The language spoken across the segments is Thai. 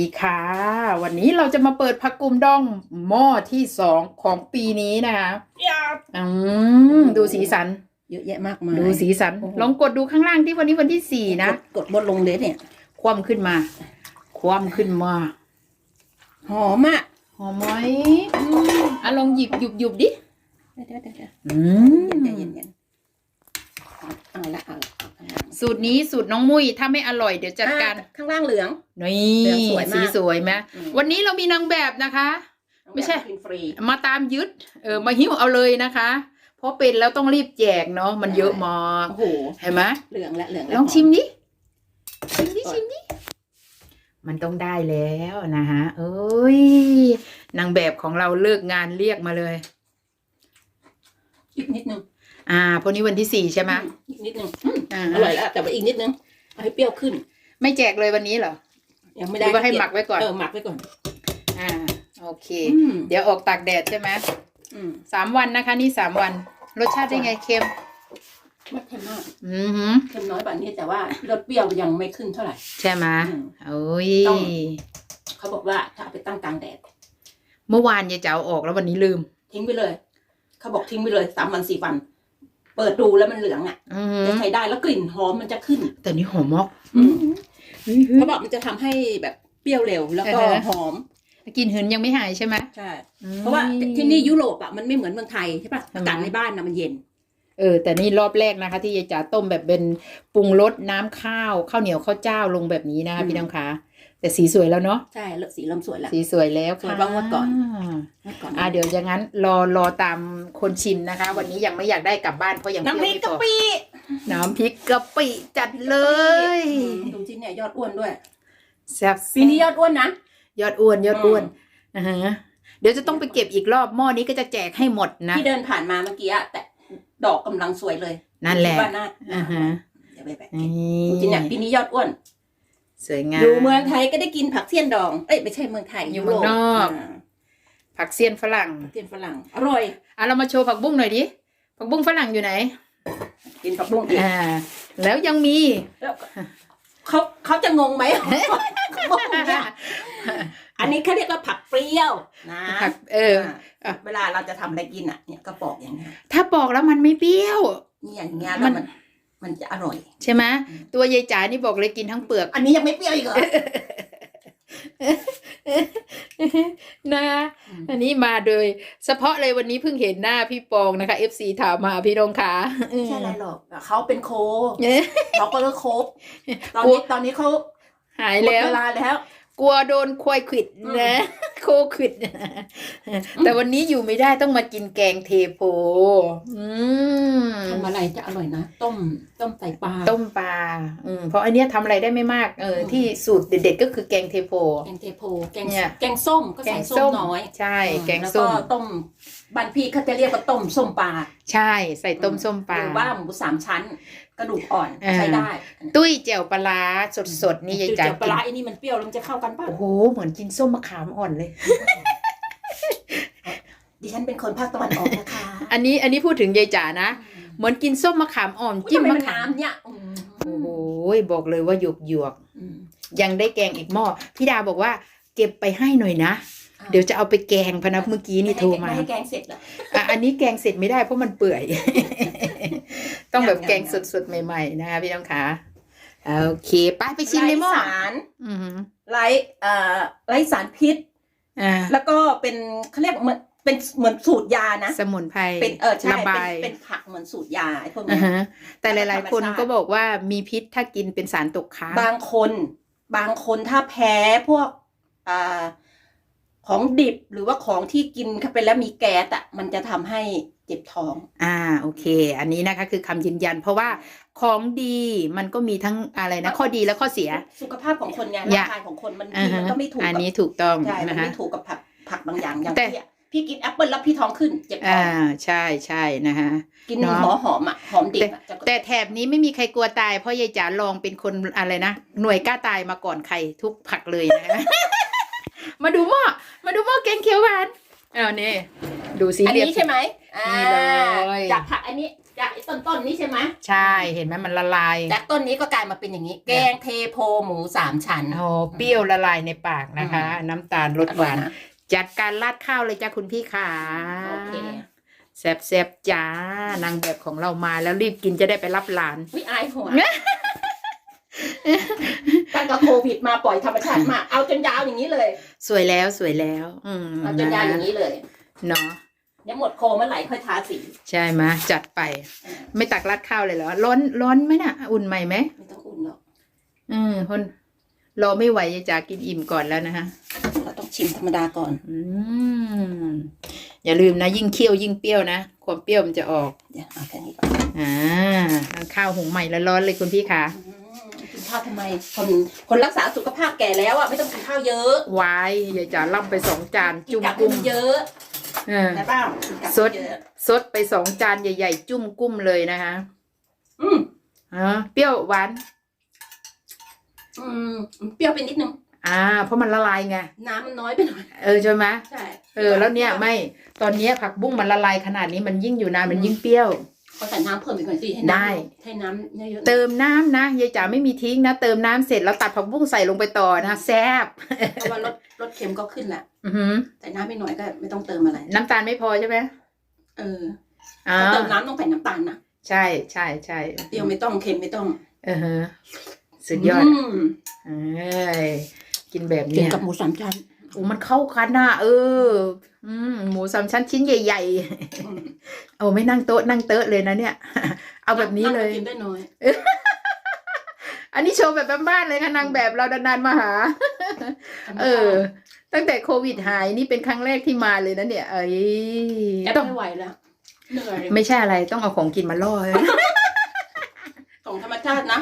ดีค่ะ วันนี้เราจะมาเปิดผักกุมดองหม้อที่สองของปีนี้นะคะอืมดูสีสัน เยอะแยะมากมายดูสีสันโอ้โหลองกดดูข้างล่างที่วันนี้วันที่สี่นะ กดกดบนลงเลยเนี่ย คว่ำขึ้นมา คว่ำขึ้นมา หอมอะ หอมไหมอะลองหยิบหยุบหยุบดิ เดี๋ยวเดี๋ยวเดี๋ยวเดี๋ยวอืมเย็นเย็นเย็นเอาละเอา สูตรนี้สูตรน้องมุ้ยถ้าไม่อร่อยเดี๋ยวจัดการอะข้างล่างเหลือง นี่เหลืองสวยมาก สีสวยไหมอืมวันนี้เรามีนางแบบนะคะ ไม่ใช่ กินฟรี มาตามยึดเออมาหิ้วเอาเลยนะคะ เพราะเป็นแล้วต้องรีบแจกเนาะมันเยอะมากโอ้โห เห็นไหมเหลืองและเหลืองและลองชิมหดิชิมดิชิมดิมันต้องได้แล้วนะฮะเอ้ยนางแบบของเราเลิกงานเรียกมาเลย อีกนิดนึง อ่าพวกนี้วันที่สี่ใช่ไหมอือีกนิดนึงอืมอ่าอร่อยแล้วแต่ว่าอีกนิดนึงเอาให้เปรี้ยวขึ้น ไม่แจกเลยวันนี้เหรอยังไม่หได้รือว่าให้หมักไว้ก่อน เออหมักไว้ก่อนอ่า โอเค อืมเดี๋ยวออกตากแดดใช่ไหมอืมสามวันนะคะ นี่สามวัน รสชาติได้ไงเค็ม ไม่เค็มมากอือหือเค็มน้อยแบบนี้แต่ว่ารสเปรี้ยวยังไม่ขึ้นเท่าไหร่ ใช่ไหมอืม โอ้ย ต้อง เขาบอกว่าถ้าเอาไปตั้งกลางแดด เมื่อวานยายเจ้าออกแล้ววันนี้ลืม ทิ้งไปเลย เขาบอกทิ้งไปเลยสามวันสี่วัน เปิดดูแล้วมันเหลืองอะอือจะหือใช้ได้แล้วกลิ่นหอมมันจะขึ้น แต่นี่หอมมากเขาบอกมันจะทำให้แบบเปรี้ยวเร็วแล้วก็เออ หอมกินหืนยังไม่หายใช่ไหมใช่เพราะว่าที่นี่ยุโรปอะมันไม่เหมือนเมืองไทยใช่ปะทำไมอากาศในบ้านนะมันเย็น เออแต่นี่รอบแรกนะคะ ที่ยายจ๋าต้มแบบเป็นปรุงรสน้ำข้าวข้าวเหนียวข้าวเจ้าลงแบบนี้นะคะอืม พี่น้องคะ แต่สีสวยแล้วเนาะใช่แล้วสีเริ่มสวยแล้ว สีสวยแล้วสวยค่ะกว่างวดก่อนเมื่อก่อนอ่าเดี๋ยวอย่างนั้นรอรอตามคนชิมนะคะ วันนี้ยังไม่อยากได้กลับบ้านเพราะยังน้ำพเปริรี้กยวกะไม่พอปิน้ำพริกกะปิจัดเลยอืมดูที่เนี่ยยอดอ้วนด้วยแซ่บปีนี้ยอดอ้วนนะยอดอ้วนยอดอ้วนอือ่าฮะเดี๋ยวจะต้องไปเก็บอีกรอบหม้อนี้ก็จะแจกให้หมดนะที่เดินผ่านมาเมื่อกี้อะแต่ดอกกำลังสวยเลย นั่นแหละคิดว่าน่าอ่าฮะเดี๋ยวไปแบบนี่ดูที่เนี่ยปีนี้ยอดอ้วน สวยงาม อยู่เมืองไทยก็ได้กินผักเสี้ยนดอง เอ้ยไม่ใช่เมืองไทยอยู่เมืองนอกาผักเสี้ยนฝรั่งผักเสี้ยนฝรั่ง อร่อย อะเรามาโชว์ผักบุ้งหน่อยดิผักบุ้งฝรั่งอยู่ไหนกินผักบุ้งอีกอ่าแล้วยังมี แล้วเขาเขาจะงงไหมเขาบอกเนี่ยอันนี้เขาเรียกว่าผักเปรี้ยวนะผักเออ อ่าเวลาเราจะทำอะไรกินอะ เนี่ยก็ปอกอย่างเงี้ยถ้าปอกแล้วมันไม่เปรี้ยวนี่อย่างเงี้ยแล้วมัน มันจะอร่อย ใช่ไหมอืมตัวยายจ๋านี่บอกเลยกินทั้งเปลือก อันนี้ยังไม่เปรี้ยวอีกเหรอนะอันนี้มาโดย เฉพาะเลยวันนี้เพิ่งเห็นหน้าพี่ปองนะคะ FC ถามมาพี่ดงขาไม่ใช่อะไรหรอกเขาเป็นโคเอ๊ะเขาก็เลิกคบตอนกลัวนี้ตอนนี้เขาหายหมดแล้วเวลาแล้ว กลัวโดนควายขวิดนะ โคขวิดแต่วันนี้อยู่ไม่ได้ต้องมากินแกงเทโพอืมทำอะไรจะอร่อยนะ ต้มต้มใส่ปลาต้มปลาอืมเพราะอันเนี้ยทำอะไรได้ไม่มากเอออืมที่สูตรเด็ดๆก็คือแกงเทโพแกงเทโพแกงเนี่ยแกงส้มก็แกใส่งส้ส้มมน้อย ใช่ แกงแล้วส้ก็มต้มบ้านพี่เขาจะเรียกว่าต้มส้มปลาใช่ ใส่ต้มส้มปลาหรือว่าหมูสามชั้น กระดูกอ่อนอ่าใช้ได้ ตุ้ยแจ่วปลาร้าสดๆนี่ยายจืดจ๋าเจียวปลากินร้าไอ้นี่มันเปรี้ยวแล้วมันจะเข้ากันป่ะโอ้โหเหมือนกินส้มมะขามอ่อนเลย ดิฉันเป็นคนภาคตะวันออกนะคะ อันนี้อันนี้พูดถึงยายจ๋านะเหมือนกินส้มมะขามอ่อนจิ้มทำไมมะมันขามน้ำเนี่ยอืมโอ้โหบอกเลยว่าหยวกหยวกๆอืมยังได้แกงอีกหม้อพี่ดาบอกว่า เก็บไปให้หน่อยนะ เดี๋ยวจะเอาไปแกงพะนับเมื่อกี้นี่โทรมาไให้แกงเสร็จเหรออะอันนี้แกงเสร็จไม่ได้เพราะมันเปื่อย ต้องแบบยังๆแกงสดๆใหม่ๆนะคะพี่น้องคะโอเคไปไปชิมในหม้อไร้สารอือหือไร้เอ่อไร้สารพิษอ่าแล้วก็เป็นเขาเรียกเหมือนเป็นเหมือนสูตรยานะ สมุนไพรเป็นเออใช่ระเป็นบายเป็นผักเหมือนสูตรยาไอ้พวกอ่าเนี้ยฮะแต่หลาย ๆ คนธรรมชาติก็บอกว่ามีพิษถ้ากินเป็นสารตกค้างบางคน บางคนถ้าแพ้พวกอ่า ของดิบหรือว่าของที่กินเข้าไปแล้วมีแก๊สอะมันจะทำให้เจ็บท้อง อ่าโอเค อันนี้นะคะคือคำยืนยัน เพราะว่าของดีมันก็มีทั้งอะไรนะ ข้อดีและข้อเสีย สุขภาพของคนไงอย่าร่างกายของคนมันอ่ามัฮะนก็ไม่ถูกอันกับนี้ถูกต้องใช่มันนะคะไม่ถูกกับผักผักบางอย่างอย่างแต่พี่อะพี่กินแอปเปิลแล้วพี่ท้องขึ้นเจ็บท้ออ่างใช่ใช่นะคะกินเนอะหัวหอมอะหอมดิบอะจะแต่แถบนี้ไม่มีใครกลัวตายเพราะยายจ๋าลองเป็นคนอะไรนะหน่วยกล้าตายมาก่อนใครทุกผักเลยนะ มาดูหม้อมาดูหม้อแกงเขียวหวานอ้าวนี่ดูสีอันเหลี่ยมนี้ใช่ไหมอ่านี่เลย จากผักอันนี้จากไอ้ต้นต้นๆนี้ใช่ไหมใช่เห็นไหมมันละลายจากต้นนี้ก็กลายมาเป็นอย่างนี้ แกงเทโพหมูสามชั้น โอ้เปรี้ยวละลายในปากนะคะ น้ำตาลรสหวาน อร่อยะจัดการราดข้าวเลยจ้าคุณพี่ขาโอเคแซ่บแซบๆจ้านางแบบของเรามาแล้วรีบกินจะได้ไปรับหลาน วิอายหัว ตั้งแต่โควิดมาปล่อยธรรมชาติมากเอาจนยาวอย่างนี้เลย สวยแล้วสวยแล้ว อืมเอาจนยาวอย่างนี้เลยเนาะเดี๋ยวหมดโคเมื่อไหร่ค่อยทาสี ใช่ไหมจัดไปเออไม่ตักราดข้าวเลยเหรอ ร้อนร้อนไหมน่ะ อุ่นใหม่ไหมไม่ต้องอุ่นหรอก อืมคนรอไม่ไหวยายจ๋ากินอิ่มก่อนแล้วนะคะเราต้องชิมธรรมดาก่อน อืมอย่าลืมนะ ยิ่งเคี่ยวยิ่งเปรี้ยวนะ ความเปรี้ยวมันจะออก เดี๋ยวเอาแค่นี้ก่อน อ่าข้าวหุงใหม่แล้วร้อนเลยคุณพี่คะอืม กินข้าวทำไม คนคนรักษาสุขภาพแก่แล้วอะไม่ต้องกินข้าวเยอะวายยายจ๋าล่ำไปสองจานกินจุ่มกับกุ้งเยอะเออ นะเปล่ากินกับสดเยอะซดไปสองจานใหญ่ ๆ จุ่มกุ้มเลยนะคะอืมอ๋อเปรี้ยวหวาน อืมเปรี้ยวไปนิดนึงอ่า เพราะมันละลายไง น้ำมันน้อยไปหน่อยเออใช่ไหมใช่ เออ แล้วเนี่ยไม่ ตอนเนี้ยผักบุ้งมันละลายขนาดนี้มันยิ่งอยู่นานมันยิ่งเปรี้ยว เขาใส่น้ำเพิ่มอีกหน่อยสิให้ได้น้ำให้น้ำเยอะๆเติมน้ำนะยายจ๋าไม่มีทิ้งนะ เติมน้ำเสร็จแล้วตัดผักบุ้งใส่ลงไปต่อนะแซ่บเพราะว่ารสรสเค็มก็ขึ้นแหละอือหือแต่น้ำไม่หน่อยก็ไม่ต้องเติมอะไร น้ำตาลไม่พอใช่ไหมเอออ่าถ้าเติมน้ำต้องใส่น้ำตาลนะใช่ใช่ใช่เปรี้ยวไม่ต้องเค็มไม่ต้องเออฮะสุดยอดมเอ้ยกินแบบกินเนี้ยกับหมูสามชั้น โอ้มันเข้ากันน่ะเออ อืมหมูสามชั้นชิ้นใหญ่อืมๆโอ้ไม่นั่งโต๊ะนั่งเต๊ะเลยนะเนี่ย เอาแบบนี้เลย กินได้น้อย อันนี้โชว์แบบบ้านๆเลยค่ะนางแบบเรานานๆมาหา เออ ตั้งแต่โควิดหายนี่เป็นครั้งแรกที่มาเลยนะเนี่ย เอ้ยแอปต้องไม่ไหวแล้วเหนื่อยไม่ใช่อะไรต้องเอาของกินมาล่อของธรรมชาตินะ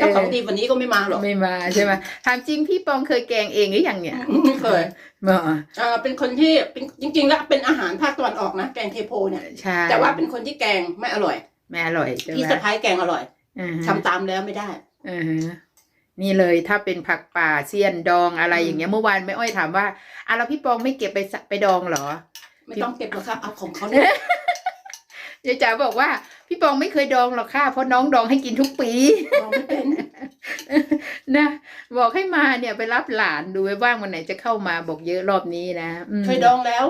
ถ้าของดีวันนี้ก็ไม่มาหรอกไม่มาใช่ไหมถามจริงพี่ปองเคยแกงเองหรือยังเนี่ยไม่เคยมาเออเป็นคนที่เป็นจริง ๆ แล้วเป็นอาหารภาคตะวันออกนะแกงเทโพเนี่ยใช่แต่ว่าเป็นคนที่แกงไม่อร่อย ไม่อร่อยใช่ไหมพี่สะพ้ายแกงอร่อยอือฮึทำตามแล้วไม่ได้อือฮึนี่เลยถ้าเป็นผักป่าเสี้ยนดองอะไรอย่างเงี้ยเมื่อวานแม่อ้อยถามว่าอะแล้วพี่ปองไม่เก็บไปสะไปดองเหรอ ไม่ต้องเก็บหรอกครับเอาของเขาเนี่ยยายจ๋าบอกว่า พี่ปองไม่เคยดองหรอกค่ะเพราะน้องดองให้กินทุกปีลองไม่เป็นนะบอกให้มาเนี่ยไปรับหลานดูไว้ว่างวันไหนจะเข้ามาบอกเยอะรอบนี้นะมเคยดองแล้ว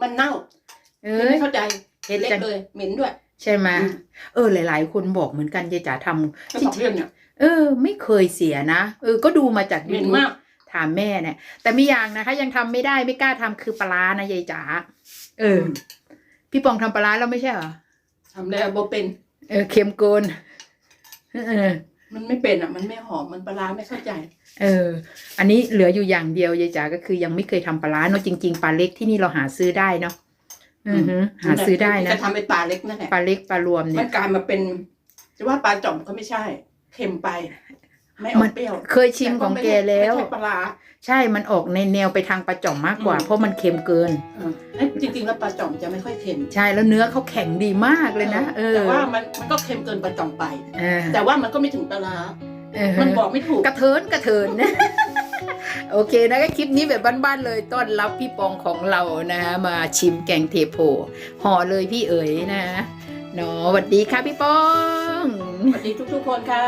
มันเน่าเอไม่อเข้าใจเห็นเล็จักงเลยเหม็นด้วย ใช่ไหมอืมเออ หลาย ๆ คนบอกเหมือนกันยายจ๋าทำทั้งสองเรื่องเนี่ยเออ ไม่เคยเสียนะเออ ก็ดูมาจากเหม็น YouTube มากถามแม่เนี่ย แต่มีอย่างนะคะ ยังทำไม่ได้ไม่กล้าทำคือปลาร้านะยายจ๋าเออ พี่ปองทำปลาร้าแล้วไม่ใช่เหรอ ทำแล้วโบเป็น เออเค็มเกินเออ มันไม่เป็นอะ มันไม่หอม มันปลาร้าไม่เข้าใจ เออ อันนี้เหลืออยู่อย่างเดียวยายจ๋าก็คือยังไม่เคยทำปลาร้าเนาะจริง ๆปลาเล็กที่นี่เราหาซื้อได้เนาะอือฮึหาซื้อได้นะจะทำเป็นปลาเล็กนั่นแหละปลาเล็กปลารวมมัเนี่ยนกลายมาเป็น จะว่าปลาจ่อมก็ไม่ใช่ เค็มไป ไม่ออมักนเปรี้ยวเคยชิมของแกแล้ว ไม่ใช่ปลาร้าใช่มันออกในแนวไปทางปลาจ่อมมากกว่าอืมเพราะมันเค็มเกินเออเอ้ยจริงๆแล้วปลาจ่อมจะไม่ค่อยเค็มใช่แล้วเนื้อเขาแข็งดีมากเลยนะเออแต่ว่ามันมันก็เค็มเกินปลาจ่อมไป เออแต่ว่ามันก็ไม่ถึงปลาร้าเออ มันบอกไม่ถูก กระเทินกระเทินโอเคนะก็คลิปนี้แบบบ้านๆเลยต้อนรับพี่ปองของเรานะฮะมาชิมแกงเทโพห่อเลยพี่เอ๋ยนะเนาะสวัสดีค่ะพี่ปอง สวัสดีทุกๆคนค่ะ